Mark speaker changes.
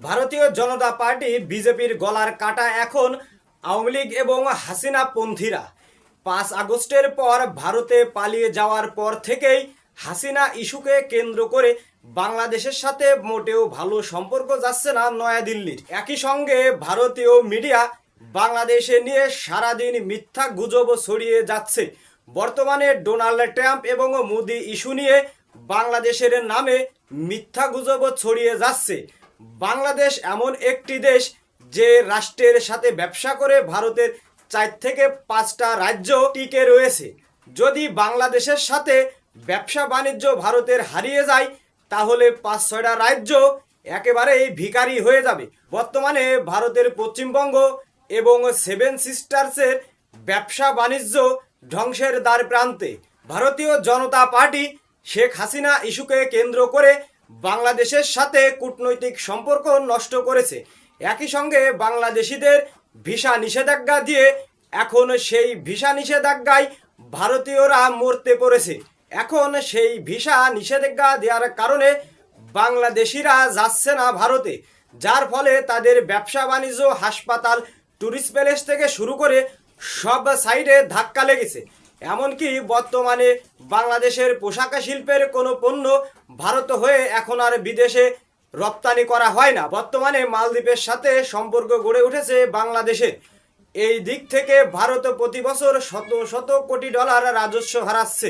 Speaker 1: ভারতীয় জনতা পার্টি বিজেপির গলার কাটা এখন আওয়ামী লীগ এবং হাসিনা পন্থীরা। পাঁচ আগস্টের পর ভারতে পালিয়ে যাওয়ার পর থেকেই হাসিনা ইস্যুকে কেন্দ্র করে বাংলাদেশের সাথে মোটেও ভালো সম্পর্ক যাচ্ছে না নয়াদিল্লির। একই সঙ্গে ভারতীয় মিডিয়া বাংলাদেশে নিয়ে সারাদিন মিথ্যা গুজব ছড়িয়ে যাচ্ছে। বর্তমানে ডোনাল্ড ট্রাম্প এবং মোদি ইস্যু নিয়ে বাংলাদেশের নামে মিথ্যা গুজব ছড়িয়ে যাচ্ছে। বাংলাদেশ এমন একটি দেশ যে রাষ্ট্রের সাথে ব্যবসা করে ভারতের চার থেকে পাঁচটা রাজ্য টিকে রয়েছে। যদি বাংলাদেশের সাথে ব্যবসা বাণিজ্য ভারতের হারিয়ে যায়, তাহলে পাঁচ ছয়টা রাজ্য একেবারেই ভিখারি হয়ে যাবে। বর্তমানে ভারতের পশ্চিমবঙ্গ এবং সেভেন সিস্টার্সের ব্যবসা বাণিজ্য ধ্বংসের দ্বার প্রান্তে। ভারতীয় জনতা পার্টি শেখ হাসিনা ইস্যুকে কেন্দ্র করে বাংলাদেশের সাথে কূটনৈতিক সম্পর্ক নষ্ট করেছে। একই সঙ্গে বাংলাদেশিদের ভিসা নিষেধাজ্ঞা দিয়ে এখন সেই ভিসা নিষেধাজ্ঞায় ভারতীয়রা মরতে পড়েছে। এখন সেই ভিসা নিষেধাজ্ঞা দেওয়ার কারণে বাংলাদেশিরা যাচ্ছে না ভারতে, যার ফলে তাদের ব্যবসা বাণিজ্য, হাসপাতাল, ট্যুরিস্ট প্যালেস থেকে শুরু করে সব সাইডে ধাক্কা লেগেছে। এমনকি বর্তমানে বাংলাদেশের পোশাকা শিল্পের কোনো পণ্য ভারত হয়ে এখন আর বিদেশে রপ্তানি করা হয় না। বর্তমানে মালদ্বীপের সাথে সম্পর্ক গড়ে উঠেছে বাংলাদেশের এই দিক থেকে ভারত প্রতি বছর শত শত কোটি ডলার রাজস্ব হারাচ্ছে।